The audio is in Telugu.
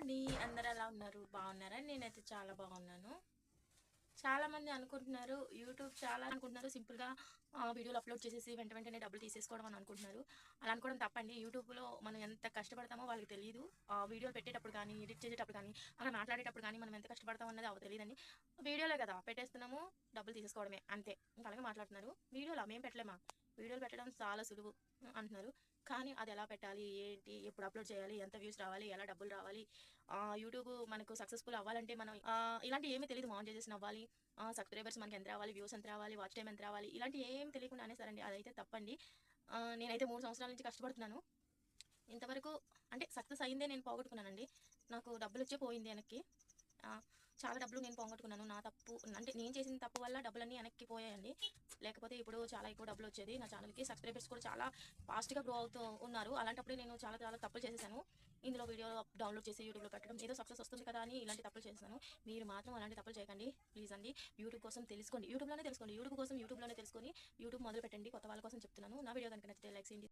అండి అందరు ఎలా ఉన్నారు? బాగున్నారా? నేనైతే చాలా బాగున్నాను. చాలామంది అనుకుంటున్నారు యూట్యూబ్ చాలా అనుకుంటున్నారు సింపుల్గా వీడియోలు అప్లోడ్ చేసేసి వెంట వెంటనే డబ్బులు తీసేసుకోవడం అని అనుకుంటున్నారు. అలా అనుకోవడం తప్పండి. యూట్యూబ్లో మనం ఎంత కష్టపడతామో వాళ్ళకి తెలియదు ఆ వీడియోలు పెట్టేటప్పుడు కానీ ఎడిట్ చేసేటప్పుడు కానీ అలా మాట్లాడేటప్పుడు కానీ మనం ఎంత కష్టపడతాం అన్నది అవి తెలియదండి వీడియోలే కదా పెట్టేస్తున్నాము డబ్బులు తీసేసుకోవడమే అంతే. ఇంకా అలాగే మాట్లాడుతున్నారు. వీడియోలో మేము పెట్టలేమా? వీడియోలు పెట్టడం చాలా సులువు అంటున్నారు. కానీ అది ఎలా పెట్టాలి? ఏంటి? ఎప్పుడు అప్లోడ్ చేయాలి? ఎంత వ్యూస్ రావాలి? ఎలా డబ్బులు రావాలి? యూట్యూబ్ మనకు సక్సెస్ఫుల్ అవ్వాలంటే మనం ఇలాంటి ఏమీ తెలియదు మానిటైజేషన్ అవ్వాలి. సబ్స్క్రైబర్స్ మనకి ఎంత రావాలి? వ్యూస్ ఎంత రావాలి? వాచ్ టైం ఎంత రావాలి? ఇలాంటి ఏం తెలియకుండా అనేసారండి అదైతే తప్పండి. నేనైతే మూడు సంవత్సరాల నుంచి కష్టపడుతున్నాను. ఇంతవరకు అంటే సక్సెస్ అయిందే నేను పోగొట్టుకున్నానండి. నాకు డబ్బులు వచ్చే పోయింది వెనక్కి. చాలా డబ్బులు నేను పోగొట్టుకున్నాను. నా తప్పు అంటే నేను చేసిన తప్పు వల్ల డబ్బులన్నీ వెనక్కి పోయాయండి. లేకపోతే ఇప్పుడు చాలా ఎక్కువ డబ్బులు వచ్చేది. నా ఛానల్కి సబ్స్క్రైబర్స్ కూడా చాలా ఫాస్ట్గా గ్రో అవుతూ ఉన్నారు. అలాంటప్పుడు నేను చాలా చాలా తప్పులు చేసేసాను. ఇందులో వీడియో డౌన్లోడ్ చేసి యూట్యూబ్లో పెట్టడం ఏదో సక్సెస్ వస్తుంది కదా అని ఇలాంటి తప్పులు చేశాను మీరు మాత్రం అలాంటి తప్పులు చేయకండి. ప్లీజ్ అండి యూట్యూబ్ కోసం తెలుసుకోండి. యూట్యూబ్లోనే తెలుసుకోండి. యూట్యూబ్ కోసం యూట్యూబ్లోనే తెలుసుకొని యూట్యూబ్ మొదలు పెట్టండి కొత్త వాళ్ళ కోసం చెప్తున్నాను. నా వీడియో కనుక నచ్చితే లైక్ చేయండి.